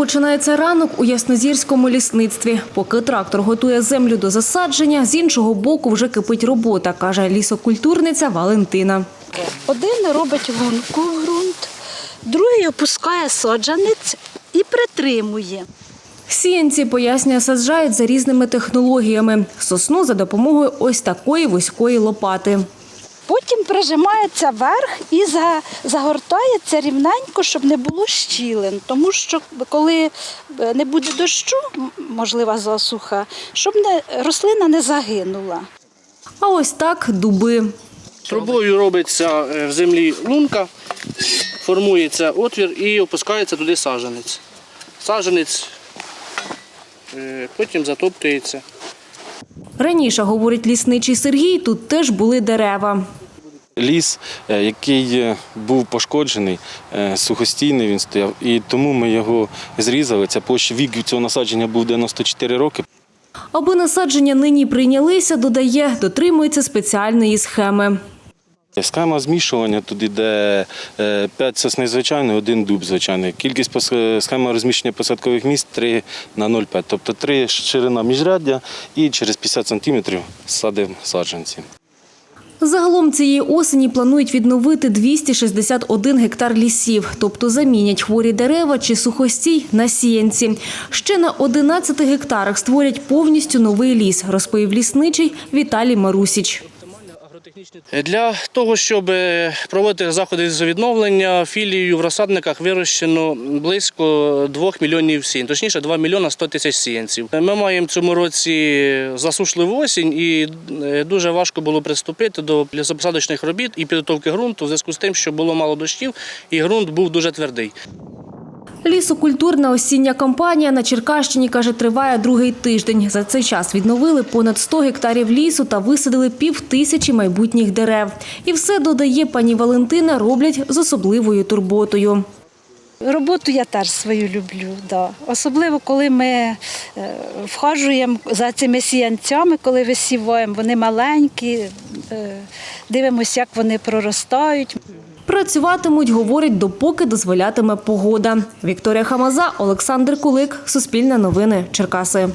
починається ранок у Яснозірському лісництві. Поки трактор готує землю до засадження, з іншого боку вже кипить робота, каже лісокультурниця Валентина. Один робить лунку в ґрунт, другий опускає саджанець і притримує. Сіянці, пояснює, саджають за різними технологіями. Сосну за допомогою ось такої вузької лопати. Потім прижимається верх і загортається рівненько, щоб не було щілин. Тому що коли е, не буде дощу, можлива засуха, щоб не, рослина не загинула. А ось так дуби. Трубою робиться е, в землі лунка, формується отвір і опускається туди саджанець. Саджанець е, потім затоптується. Раніше, говорить лісничий Сергій, тут теж були дерева. Ліс, е, який е, був пошкоджений, е, сухостійний він стояв, і тому ми його зрізали. Ця площа вік цього насадження був 94 роки. Аби насадження нині прийнялися, додає, дотримується спеціальної схеми. Схема змішування тут іде 5 сосни звичайної, один дуб звичайний. Кількість схема розміщення посадкових місць 3 на 0,5. Тобто 3 ширина міжряддя і через 50 сантиметрів садимо саджанці. Загалом цієї осені планують відновити 261 гектар лісів, тобто замінять хворі дерева чи сухостій на сіянці. Ще на 11 гектарах створять повністю новий ліс, розповів лісничий Віталій Марусіч. Для того, щоб е, проводити заходи з відновлення, філією в розсадниках вирощено близько 2 мільйонів сіянь, точніше 2 мільйона 100 тисяч сіянців. Ми маємо в цьому році засушливу осінь і е, дуже важко було приступити до лісопосадочних робіт і підготовки ґрунту в зв'язку з тим, що було мало дощів і ґрунт був дуже твердий. Лісокультурна осіння кампанія на Черкащині, каже, триває другий тиждень. За цей час відновили понад 100 гектарів лісу та висадили пів тисячі майбутніх дерев. І все, додає пані Валентина, роблять з особливою турботою. Роботу я теж свою люблю, да. особливо коли ми е, вхажуємо за цими сіянцями, коли висіваємо, вони маленькі, е, дивимося, як вони проростають. Працюватимуть, говорить, допоки дозволятиме погода. Вікторія Хамаза, Олександр Кулик, Суспільне новини, Черкаси.